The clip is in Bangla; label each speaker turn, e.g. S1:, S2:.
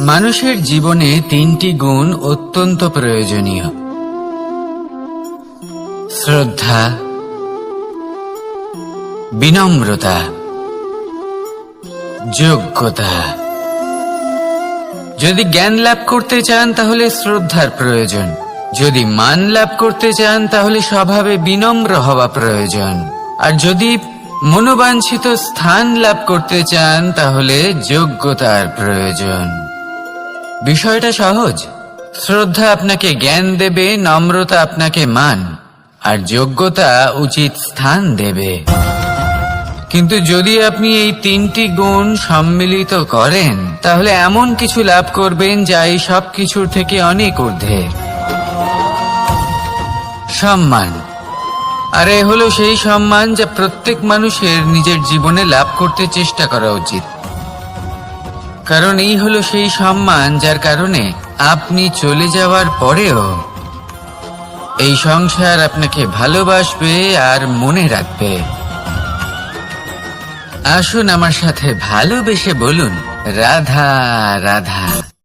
S1: মানুষের জীবনে তিনটি গুণ অত্যন্ত প্রয়োজনীয়। শ্রদ্ধা, বিনম্রতা, যোগ্যতা। যদি জ্ঞান লাভ করতে চান, তাহলে শ্রদ্ধার প্রয়োজন। যদি মান লাভ করতে চান, তাহলে স্বভাবে বিনম্র হওয়া প্রয়োজন। আর যদি মনোবাঞ্ছিত স্থান লাভ করতে চান, তাহলে যোগ্যতার প্রয়োজন। বিষয়টা সহজ। শ্রদ্ধা আপনাকে জ্ঞান দেবে, নম্রতা আপনাকে মান, আর যোগ্যতা উচিত স্থান দেবে। কিন্তু যদি আপনি এই তিনটি গুণ সম্মিলিত করেন, তাহলে এমন কিছু লাভ করবেন যা এই সব কিছুর থেকে অনেক ঊর্ধ্বে। সম্মান। আর, এ হলো সেই সম্মান যা প্রত্যেক মানুষের নিজের জীবনে লাভ করতে চেষ্টা করা উচিত। কারণ এই হলো সেই সম্মান যার কারণে আপনি চলে যাওয়ার পরেও এই সংসার আপনাকে ভালোবাসবে আর মনে রাখবে। আসুন আমার সাথে ভালোবেসে বলুন, রাধা রাধা।